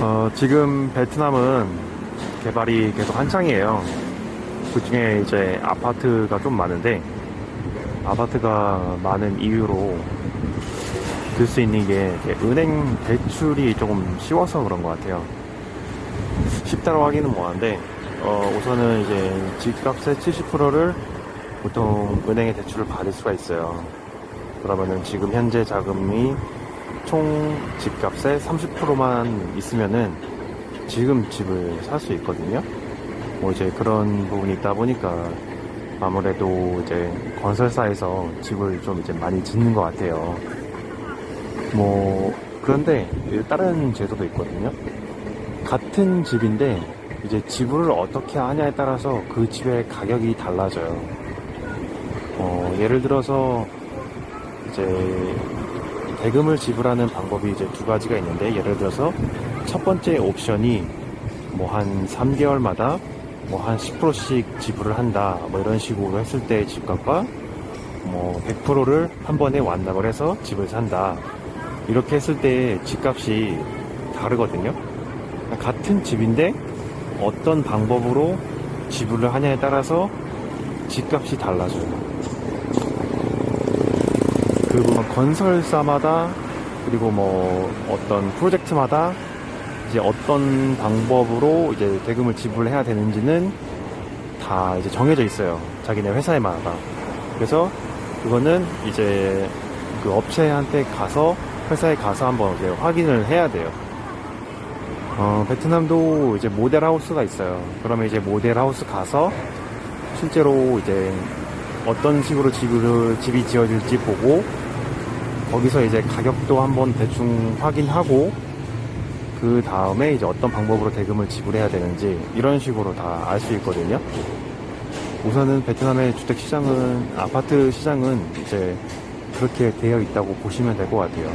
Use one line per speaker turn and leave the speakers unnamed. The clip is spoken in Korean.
어, 지금 베트남은 개발이 계속 한창이에요. 그 중에 이제 아파트가 좀 많은데, 아파트가 많은 이유로 들 수 있는 게 은행 대출이 조금 쉬워서 그런 것 같아요. 쉽다고 하기는 뭐한데, 어, 우선은 이제 집값의 70%를 보통 은행에 대출을 받을 수가 있어요. 그러면은 지금 현재 자금이 총 집값의 30%만 있으면은 지금 집을 살 수 있거든요. 뭐 이제 그런 부분이 있다 보니까 아무래도 이제 건설사에서 집을 좀 이제 많이 짓는 것 같아요. 뭐 그런데 다른 제도도 있거든요. 같은 집인데 이제 지불을 어떻게 하냐에 따라서 그 집의 가격이 달라져요. 어, 예를 들어서 이제 대금을 지불하는 방법이 이제 두 가지가 있는데 예를 들어서 첫 번째 옵션이 뭐 한 3개월마다 뭐 한 10%씩 지불을 한다 뭐 이런 식으로 했을 때 집값과 뭐 100%를 한 번에 완납을 해서 집을 산다. 이렇게 했을 때 집값이 다르거든요. 같은 집인데 어떤 방법으로 지불을 하냐에 따라서 집값이 달라져요 그 부분 건설사마다 그리고 뭐 어떤 프로젝트마다 이제 어떤 방법으로 이제 대금을 지불해야 되는지는 다 이제 정해져 있어요. 자기네 회사에마다. 그래서 그거는 이제 그 업체한테 가서 회사에 가서 한번 이제 확인을 해야 돼요. 어, 베트남도 이제 모델 하우스가 있어요. 그러면 이제 모델 하우스 가서 실제로 이제 어떤 식으로 집을, 집이 지어질지 보고 거기서 이제 가격도 한번 대충 확인하고 그 다음에 이제 어떤 방법으로 대금을 지불해야 되는지 이런 식으로 다 알 수 있거든요. 우선은 베트남의 주택 시장은 아파트 시장은 이제 그렇게 되어 있다고 보시면 될 것 같아요.